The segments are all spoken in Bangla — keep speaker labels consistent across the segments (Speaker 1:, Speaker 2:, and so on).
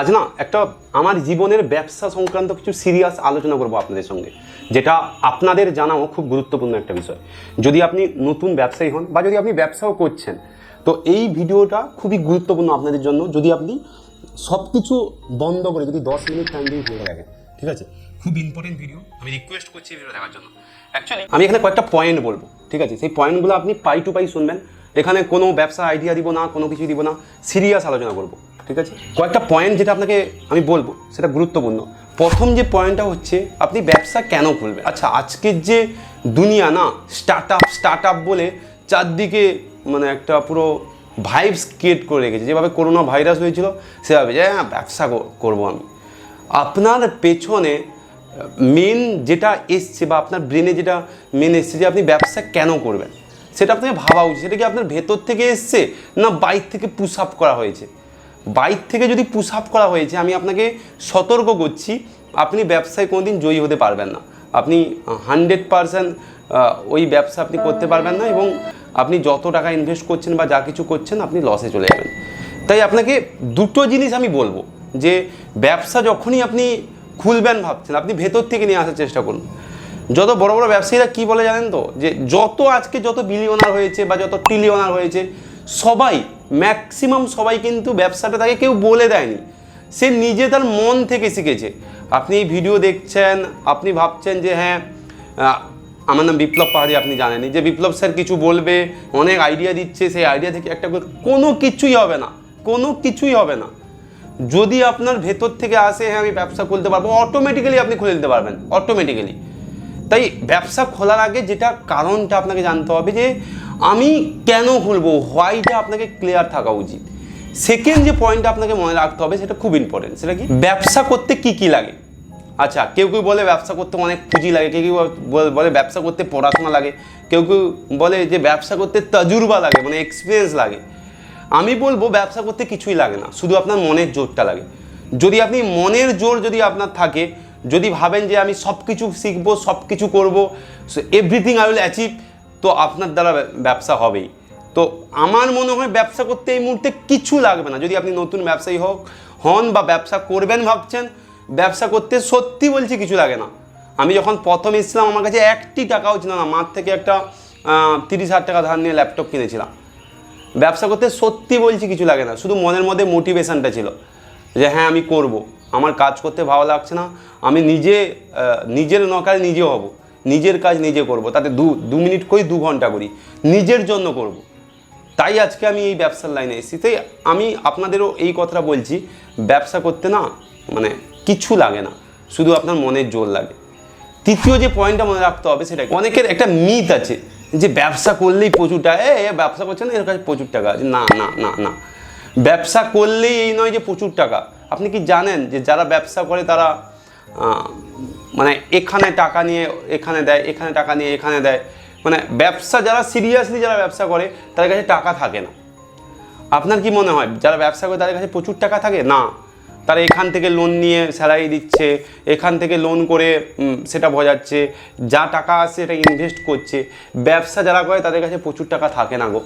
Speaker 1: আজ না একটা আমার জীবনের ব্যবসা সংক্রান্ত কিছু সিরিয়াস আলোচনা করব আপনাদের সঙ্গে, যেটা আপনাদের জানাও খুব গুরুত্বপূর্ণ একটা বিষয়। যদি আপনি নতুন ব্যবসায়ী হন বা যদি আপনি ব্যবসাও করছেন, তো এই ভিডিওটা খুবই গুরুত্বপূর্ণ আপনাদের জন্য। যদি আপনি সব কিছু বন্ধ করে যদি দশ মিনিট টাইম দিয়ে ভিডিও দেখেন, ঠিক আছে? খুব ইম্পর্টেন্ট ভিডিও আমি রিকোয়েস্ট করছি ভিডিও দেখার জন্য। অ্যাকচুয়ালি আমি এখানে কয়েকটা পয়েন্ট বলব, ঠিক আছে? সেই পয়েন্টগুলো আপনি পাই টু পাই শুনবেন। এখানে কোনো ব্যবসা আইডিয়া দিব না, কোনো কিছু দিব না সিরিয়াস আলোচনা করব। ঠিক আছে? কয়েকটা পয়েন্ট যেটা আপনাকে আমি বলব, সেটা গুরুত্বপূর্ণ। প্রথম যে পয়েন্টটা হচ্ছে, আপনি ব্যবসা কেন খুলবেন? আচ্ছা আজকের যে দুনিয়া না স্টার্ট আপ স্টার্ট আপ বলে চারদিকে মানে একটা পুরো ভাইবস ক্রিয়েট করে রেখেছে। যেভাবে করোনা ভাইরাস হয়েছিল, সেভাবে যে হ্যাঁ ব্যবসা কর- করব আমি। আপনার পেছনে মেন যেটা এসছে বা আপনার ব্রেনে যেটা মেন এসছে যে আপনি ব্যবসা কেন করবেন, সেটা আপনাকে ভাবা উচিত। সেটা কি আপনার ভেতর থেকে এসছে, না বাইর থেকে পুশ আপ করা হয়েছে? বাইর থেকে যদি পুশ আপ করা হয়েছে আমি আপনাকে সতর্ক করছি, আপনি ব্যবসায় কোনোদিন জয়ী হতে পারবেন না। আপনি হান্ড্রেড পারসেন্ট ওই ব্যবসা আপনি করতে পারবেন না এবং আপনি যত টাকা ইনভেস্ট করছেন বা যা কিছু করছেন, আপনি লসে চলে যাবেন। তাই আপনাকে দুটো জিনিস আমি বলব, যে ব্যবসা যখনই আপনি খুলবেন ভাবছেন, আপনি ভেতর থেকে নিয়ে আসার চেষ্টা করুন। যত বড় বড় ব্যবসায়ীরা কি বলে জানেন তো? যে যত আজকে যত বিলিয়নার হয়েছে বা যত ট্রিলিয়নার হয়েছে সবাই ম্যাক্সিমাম সবাই কিন্তু ব্যবসাটা তাকে কেউ বলে দেয়নি। সে নিজে তার মন থেকে শিখেছে। আপনি এই ভিডিও দেখছেন, আপনি ভাবছেন যে হ্যাঁ আমার নাম বিপ্লব পাহাড়ি, আপনি জানেনই। যে বিপ্লব স্যার কিছু বলবে, অনেক আইডিয়া দিচ্ছে, সেই আইডিয়া থেকে একটা কোনো কিছুই হবে না। কোনো কিছুই হবে না। যদি আপনার ভেতর থেকে আসে হ্যাঁ আমি ব্যবসা খুলতে পারব অটোমেটিক্যালি আপনি খুলে দিতে পারবেন। অটোমেটিক্যালি তাই ব্যবসা খোলার আগে যেটা কারণটা আপনাকে জানতে হবে যে আমি কেন খুলবো হোয়াইটা আপনাকে ক্লিয়ার থাকা উচিত। সেকেন্ড যে পয়েন্টটা আপনাকে মনে রাখতে হবে, সেটা খুব ইম্পর্টেন্ট সেটা কি? ব্যবসা করতে কি কি লাগে? আচ্ছা কেউ কেউ বলে ব্যবসা করতে অনেক পুঁজি লাগে, কেউ কেউ বল- ব্যবসা করতে পড়াশোনা লাগে, কেউ কেউ বলে যে ব্যবসা করতে তজুরবা লাগে মানে এক্সপিরিয়েন্স লাগে। আমি বলব ব্যবসা করতে কিছুই লাগে না, শুধু আপনার মনের জোরটা লাগে। যদি আপনি মনের জোর যদি আপনার থাকে, যদি ভাবেন যে আমি সব কিছু শিখব সব কিছু করব এভরিথিং আই উইল অ্যাচিভ তো আপনার দ্বারা ব্যবসা হবেই। তো আমার মনে হয় ব্যবসা করতে এই মুহূর্তে কিছু লাগবে না। যদি আপনি নতুন ব্যবসায়ী হোক, হন বা ব্যবসা করবেন ভাবছেন, ব্যবসা করতে সত্যি বলছি কিছু লাগে না। আমি যখন প্রথম এসেছিলাম, আমার কাছে একটি টাকাও ছিল না। মার থেকে একটা তিরিশ হাজার টাকা ধার নিয়ে ল্যাপটপ কিনেছিলাম। ব্যবসা করতে সত্যি বলছি কিছু লাগে না। শুধু মনের মধ্যে মোটিভেশনটা ছিল যে হ্যাঁ আমি করব। আমার কাজ করতে ভালো লাগছে না। আমি নিজে নিজের নকারে নিজে হব। নিজের কাজ নিজে করব, তাতে দু দু মিনিট করি দু ঘণ্টা করি, নিজের জন্য করব। তাই আজকে আমি এই ব্যবসার লাইনে এসেছি। তাই আমি আপনাদেরও এই কথাটা বলছি, ব্যবসা করতে না মানে কিছু লাগে না, শুধু আপনার মনের জোর লাগে। তৃতীয় যে পয়েন্টটা মনে রাখতে হবে সেটা অনেকের একটা মিথ আছে যে ব্যবসা করলেই প্রচুর টাকা, এ ব্যবসা করছে না, এর কাছে প্রচুর টাকা আছে। না না না না। ব্যবসা করলেই এই নয় যে প্রচুর টাকা। আপনি কি জানেন যে যারা ব্যবসা করে তারা মানে এখানে টাকা নিয়ে, এখানে দেয়, এখানে টাকা নিয়ে, এখানে দেয়। মানে ব্যবসা, যারা সিরিয়াসলি যারা ব্যবসা করে, তাদের কাছে টাকা থাকে না। আপনার কি মনে হয়, যারা ব্যবসা করে, তাদের কাছে প্রচুর টাকা থাকে? না। তারা এখান থেকে লোন নিয়ে স্যালারি দিচ্ছে, এখান থেকে লোন করে সেটা বোঝাচ্ছে, যা টাকা আসছে এটা ইনভেস্ট করছে। ব্যবসা যারা করে, তাদের কাছে প্রচুর টাকা থাকে না গো।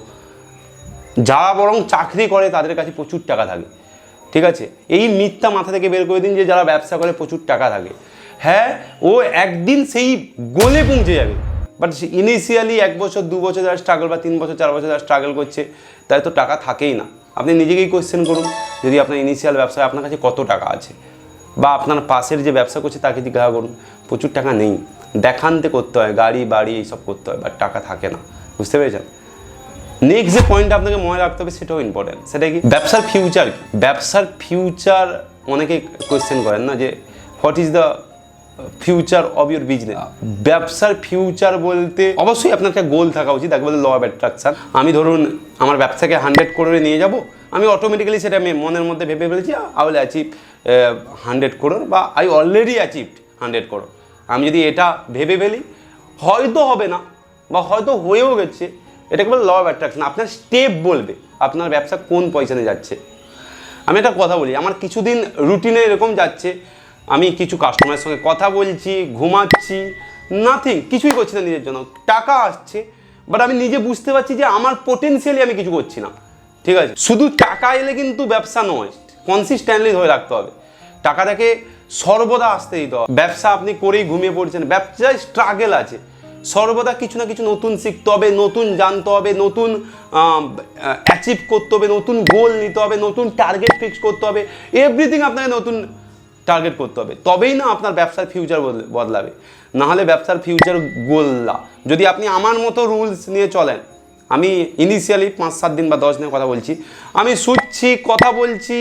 Speaker 1: যারা বরং চাকরি করে, তাদের কাছে প্রচুর টাকা থাকে। ঠিক আছে? এই মিথ্যা মাথা থেকে বের করে দিন যে যারা ব্যবসা করে, প্রচুর টাকা থাকে। হ্যাঁ ও একদিন সেই গোলে পৌঁছে যাবে। বাট ইনিশিয়ালি এক বছর, দু বছর যারা স্ট্রাগল বা তিন বছর, চার বছর যারা স্ট্রাগল করছে তাই তো টাকা থাকেই না। আপনি নিজেকেই কোয়েশ্চেন করুন, যদি আপনার ইনিশিয়াল ব্যবসায় আপনার কাছে কত টাকা আছে, বা আপনার পাশের যে ব্যবসা করছে তাকে জিজ্ঞাসা করুন, প্রচুর টাকা নেই। দেখানতে করতে হয়, গাড়ি, বাড়ি এইসব করতে হয় বাট টাকা থাকে না। বুঝতে পেরেছেন? নেক্সট যে পয়েন্ট আপনাকে মনে রাখতে হবে, সেটাও ইম্পর্টেন্ট সেটা কি? ব্যবসার ফিউচার কি? ব্যবসার ফিউচার অনেকে কোয়েশ্চেন করেন না যে what is the future of your business ব্যবসার ফিউচার বলতে অবশ্যই আপনার একটা গোল থাকা উচিত বলে ল অফ অ্যাট্রাকশন আমি ধরুন আমার ব্যবসাকে হান্ড্রেড করে নিয়ে যাব, আমি অটোমেটিক্যালি সেটা আমি মনের মধ্যে ভেবে ফেলেছি I will achieve hundred crore বা I already achieved hundred crore আমি যদি এটা ভেবে ফেলি, হয়তো হবে না বা হয়তো হয়েও গেছে, এটাকে বলে ল অফ অ্যাট্রাকশন আপনার স্টেপ বলবে, আপনার ব্যবসা কোন পয়সানে যাচ্ছে। আমি একটা কথা বলি, আমার কিছুদিন রুটিনে এরকম যাচ্ছে আমি কিছু কাস্টমারের সঙ্গে কথা বলছি, ঘুমাচ্ছি নাথিং কিছুই করছি না নিজের জন্য। টাকা আসছে বাট আমি নিজে বুঝতে পারছি যে আমার পোটেন্সিয়ালি আমি কিছু করছি না। ঠিক আছে? শুধু টাকা এলে কিন্তু ব্যবসা নয় কনসিস্টেন্টলি ধরে রাখতে হবে। টাকাটাকে সর্বদা আসতে দিতে হবে। ব্যবসা আপনি করেই ঘুমিয়ে পড়ছেন। ব্যবসায় স্ট্রাগেল আছে। সর্বদা কিছু না কিছু নতুন শিখতে হবে, নতুন জানতে হবে, নতুন অ্যাচিভ করতে হবে, নতুন গোল নিতে হবে, নতুন টার্গেট ফিক্স করতে হবে। এভরিথিং আপনাকে নতুন টার্গেট করতে হবে। তবেই না আপনার ব্যবসার ফিউচার বদলাবে। নাহলে ব্যবসার ফিউচার গোল্লা। যদি আপনি আমার মতো রুলস নিয়ে চলেন, আমি ইনিশিয়ালি পাঁচ, সাত দিন বা দশ দিনের কথা বলছি, আমি শুচ্ছি, কথা বলছি,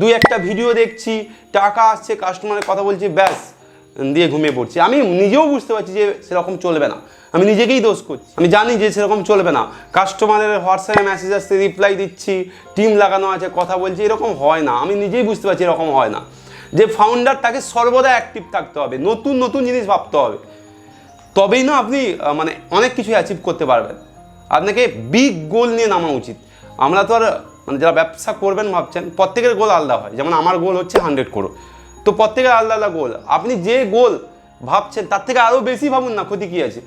Speaker 1: দুই একটা ভিডিও দেখছি, টাকা আসছে কাস্টমারের কথা বলছি, ব্যাস, দিয়ে ঘুমিয়ে পড়ছি। আমি নিজেও বুঝতে পারছি যে সেরকম চলবে না। আমি নিজেকেই দোষ করছি। আমি জানি যে সেরকম চলবে না। কাস্টমারের হোয়াটসঅ্যাপে মেসেজ আসছে রিপ্লাই দিচ্ছি টিম লাগানো আছে, কথা বলছি, এরকম হয় না। আমি নিজেই বুঝতে পারছি এরকম হয় না। যে ফাউন্ডার তাকে সর্বদা অ্যাক্টিভ থাকতে হবে, নতুন নতুন জিনিস ভাবতে হবে। তবেই না আপনি মানে অনেক কিছু অ্যাচিভ করতে পারবেন। আপনাকে বিগ গোল নিয়ে নামা উচিত। আমরা তো আর মানে যারা ব্যবসা করবেন ভাবছেন, প্রত্যেকের গোল আলাদা হয়। যেমন আমার গোল হচ্ছে হান্ড্রেড করো তো প্রত্যেকের আলাদা আলাদা গোল আপনি যে গোল ভাবছেন, তার থেকে আরও বেশি ভাবুন না, ক্ষতি কী আছে।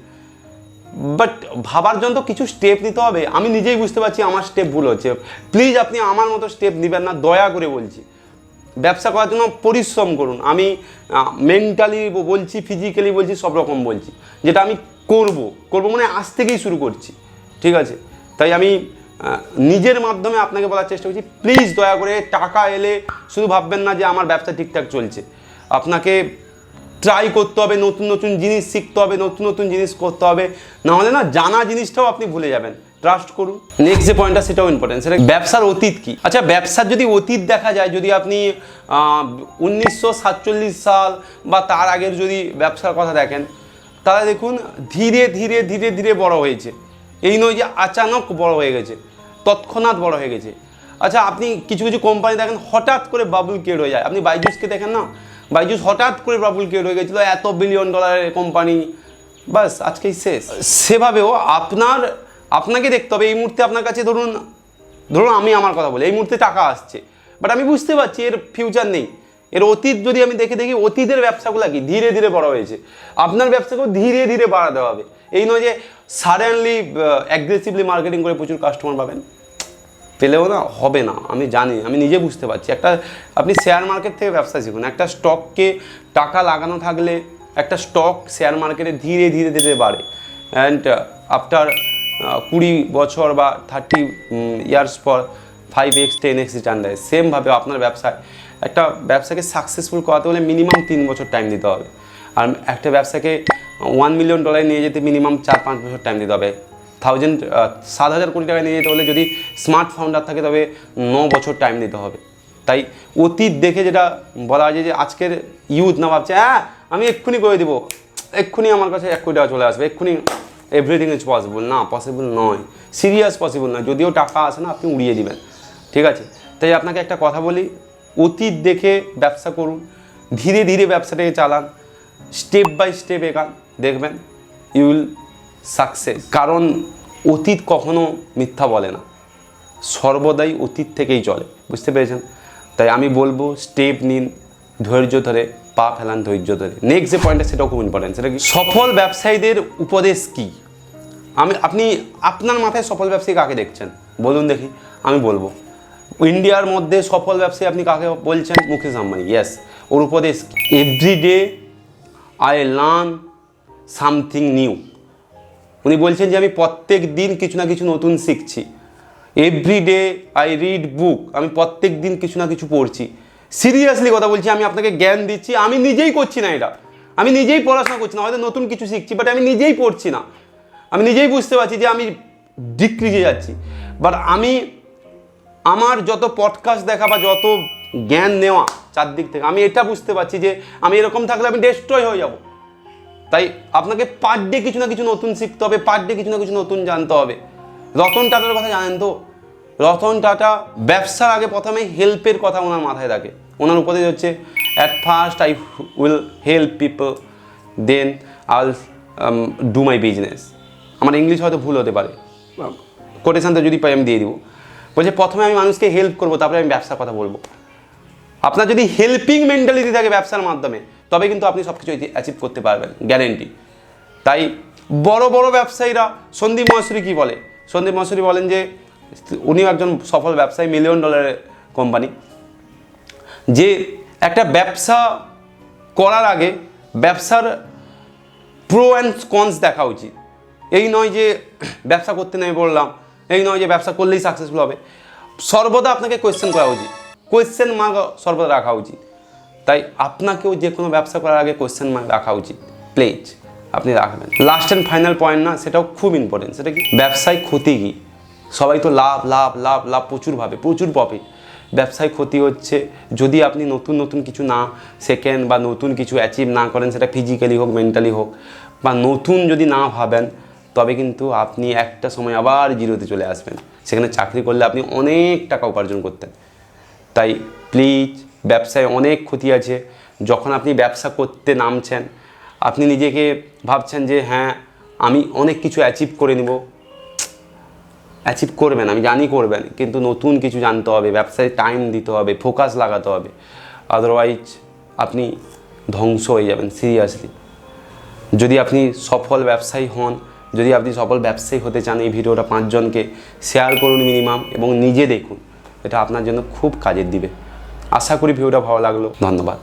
Speaker 1: বাট ভাবার জন্য তো কিছু স্টেপ নিতে হবে। আমি নিজেই বুঝতে পারছি আমার স্টেপ ভুল হচ্ছে। প্লিজ আপনি আমার মতো স্টেপ নেবেন না, দয়া করে বলছি। ব্যবসা করার জন্য পরিশ্রম করুন। আমি মেন্টালি বলছি ফিজিক্যালি বলছি, সব রকম বলছি। যেটা আমি করব করব মানে আজ থেকেই শুরু করছি। ঠিক আছে? তাই আমি নিজের মাধ্যমে আপনাকে বলার চেষ্টা করছি প্লিজ দয়া করে টাকা এলে শুধু ভাববেন না যে আমার ব্যবসা ঠিকঠাক চলছে। আপনাকে ট্রাই করতে হবে, নতুন নতুন জিনিস শিখতে হবে, নতুন নতুন জিনিস করতে হবে। নাহলে না জানা জিনিসটাও আপনি ভুলে যাবেন। ট্রাস্ট করুন। নেক্সট যে পয়েন্টটা সেটাও ইম্পর্টেন্ট সেটা ব্যবসার অতীত কি? আচ্ছা ব্যবসার যদি অতীত দেখা যায়, যদি আপনি উনিশশো সাতচল্লিশ সাল বা তার আগের যদি ব্যবসার কথা দেখেন, তাহলে দেখুন, ধীরে ধীরে ধীরে ধীরে বড় হয়েছে। এই নয় যে আচানক বড় হয়ে গেছে, তৎক্ষণাৎ বড় হয়ে গেছে। আচ্ছা আপনি কিছু কিছু কোম্পানি দেখেন, হঠাৎ করে বাবুল ক্রিয়েট হয়ে যায়। আপনি বাইজুসকে দেখেন না? বাইজুস হঠাৎ করে বাবুল কেড হয়ে গেছিল, এত বিলিয়ন ডলারের কোম্পানি বাস আজকেই শেষ। সেভাবেও আপনার আপনাকে দেখতে হবে, এই মুহূর্তে আপনার কাছে ধরুন ধরুন আমি আমার কথা বলি, এই মুহূর্তে টাকা আসছে। বাট আমি বুঝতে পারছি এর ফিউচার নেই। এর অতীত যদি আমি দেখে দেখি, অতীতের ব্যবসাগুলো কি? ধীরে ধীরে বড় হয়েছে। আপনার ব্যবসাকেও ধীরে ধীরে বাড়াতে হবে। এই নয় যে সাডেনলি অ্যাগ্রেসিভলি মার্কেটিং করে প্রচুর কাস্টমার পাবেন। পেলেও না, হবে না, আমি জানি, আমি নিজে বুঝতে পারছি। একটা, আপনি শেয়ার মার্কেট থেকে ব্যবসা শিখুন। একটা স্টককে টাকা লাগানো থাকলে একটা স্টক শেয়ার মার্কেটে ধীরে ধীরে ধীরে বাড়ে। অ্যান্ড আফটার কুড়ি বছর বা থার্টি ইয়ার্স পর five x ten x return দেয়। সেমভাবে আপনার ব্যবসায়। একটা ব্যবসাকে সাকসেসফুল করাতে হলে মিনিমাম তিন বছর টাইম দিতে হবে। আর একটা ব্যবসাকে ওয়ান মিলিয়ন ডলার নিয়ে যেতে মিনিমাম চার পাঁচ বছর টাইম দিতে হবে। থাউজেন্ড সাত হাজার কোটি টাকা নিয়ে যেতে হলে যদি স্মার্ট ফাউন্ডার থাকে তবে ন বছর টাইম দিতে হবে। তাই অতীত দেখে যেটা বলা যায় যে আজকের ইউথ না ভাবছে হ্যাঁ আমি এক্ষুনি করে দেবো। এক্ষুনি আমার কাছে এক কোটি টাকা চলে আসবে। এক্ষুনি এভরিথিং ইজ পসিবল না পসিবল নয়। সিরিয়াস পসিবল নয়। যদিও টাকা আসে না, আপনি উড়িয়ে দিবেন। ঠিক আছে? তাই আপনাকে একটা কথা বলি। অতীত দেখে ব্যবসা করুন। ধীরে ধীরে ব্যবসাটাকে চালান। স্টেপ বাই স্টেপ এগান। দেখবেন ইউ উইল সাকসেস কারণ অতীত কখনো মিথ্যা বলে না। সর্বদাই অতীত থেকেই চলে। বুঝতে পেরেছেন? তাই আমি বলব স্টেপ নিন। ধৈর্য ধরে। পা ফেলান ধৈর্য ধরে। নেক্সট যে পয়েন্টটা সেটাও খুব ইম্পর্টেন্ট সেটা কি? সফল ব্যবসায়ীদের উপদেশ কি? আমি, আপনি, আপনার মাথায় সফল ব্যবসায়ী কাকে দেখছেন? বলুন দেখি, আমি বলব। ইন্ডিয়ার মধ্যে সফল ব্যবসায়ী আপনি কাকে বলছেন? মুকেশ আম্বানি। ইয়েস ওর উপদেশ every day I learn something new উনি বলছেন যে, আমি প্রত্যেক দিন কিছু না কিছু নতুন শিখছি। Every day I read book আমি প্রত্যেক দিন কিছু না কিছু পড়ছি। সিরিয়াসলি কথা বলছি, আমি আপনাকে জ্ঞান দিচ্ছি, আমি নিজেই করছি না এটা। আমি নিজেই পড়াশোনা করছি না, হয়তো নতুন কিছু শিখছি বাট আমি নিজেই পড়ছি না। আমি নিজেই বুঝতে পারছি যে আমি ডিক্রিজে যাচ্ছি। বাট আমি, আমার যত পডকাস্ট দেখা বা যত জ্ঞান নেওয়া চারদিক থেকে, আমি এটা বুঝতে পারছি যে আমি এরকম থাকলে আমি ডেস্ট্রয় হয়ে যাব। তাই আপনাকে পার ডে কিছু না কিছু নতুন শিখতে হবে পার ডে কিছু না কিছু নতুন জানতে হবে। রতন টাটার কথা জানেন তো? রতন টাটা ব্যবসার আগে প্রথমে হেল্পের কথা ওনার মাথায় থাকে। ওনার উপদেশ হচ্ছে at first I will help people then I do my business আমার ইংলিশ হয়তো ভুল হতে পারে। কোটেশনটা যদি পাই আমি দিয়ে দিব। বলছে, প্রথমে আমি মানুষকে হেল্প করব, তারপরে আমি ব্যবসার কথা বলব। আপনার যদি হেল্পিং মেন্টালিটি থাকে ব্যবসার মাধ্যমে, তবে কিন্তু আপনি সব কিছু অ্যাচিভ করতে পারবেন গ্যারেন্টি তাই বড় বড় ব্যবসায়ীরা, সন্দীপ মহাসুরি কী বলে? সন্দীপ মহাসুরি বলেন যে উনিও একজন সফল ব্যবসায়ী মিলিয়ন ডলারের কোম্পানি যে একটা ব্যবসা করার আগে ব্যবসার প্রো অ্যান্ড কনস দেখা উচিত। এই নয় যে ব্যবসা করতে নেমে বললাম, এই নয় যে ব্যবসা করলেই সাকসেসফুল হবে। সর্বদা আপনাকে কোয়েশ্চেন করা উচিত। কোয়েশ্চেন মার্ক সর্বদা রাখা উচিত। তাই আপনাকেও যে কোনো ব্যবসা করার আগে কোয়েশ্চেন মার্ক রাখা উচিত। প্লিজ আপনি রাখবেন। লাস্ট অ্যান্ড ফাইনাল পয়েন্ট না, সেটাও খুব ইম্পর্টেন্ট সেটা কি? ব্যবসায় ক্ষতি কী? সবাই তো লাভ লাভ লাভ লাভ প্রচুর ভাবে, প্রচুর প্রফিট ব্যবসায় ক্ষতি হচ্ছে, যদি আপনি নতুন নতুন কিছু না শেখেন বা নতুন কিছু অ্যাচিভ না করেন, সেটা ফিজিক্যালি হোক মেন্টালি হোক, বা নতুন যদি না ভাবেন, তবে কিন্তু আপনি একটা সময় আবার জিরোতে চলে আসবেন। সেখানে চাকরি করলে আপনি অনেক টাকা উপার্জন করতেন। তাই প্লিজ ব্যবসায় অনেক ক্ষতি আছে। যখন আপনি ব্যবসা করতে নামছেন, আপনি নিজেকে ভাবছেন যে হ্যাঁ আমি অনেক কিছু অ্যাচিভ করে নিব। অ্যাচিভ করবেন আমি জানি করবেন কিন্তু নতুন কিছু জানতে হবে, ব্যবসায় টাইম দিতে হবে ফোকাস লাগাতে হবে। আদারওয়াইজ আপনি ধ্বংস হয়ে যাবেন সিরিয়াসলি যদি আপনি সফল ব্যবসায়ী হন, যদি আপনি সফল ব্যবসায়ী হতে চান, এই ভিডিওটা পাঁচজনকে শেয়ার করুন মিনিমাম এবং নিজে দেখুন। এটা আপনার জন্য খুব কাজের দিবে। আশা করি ভিডিওটা ভালো লাগল। ধন্যবাদ।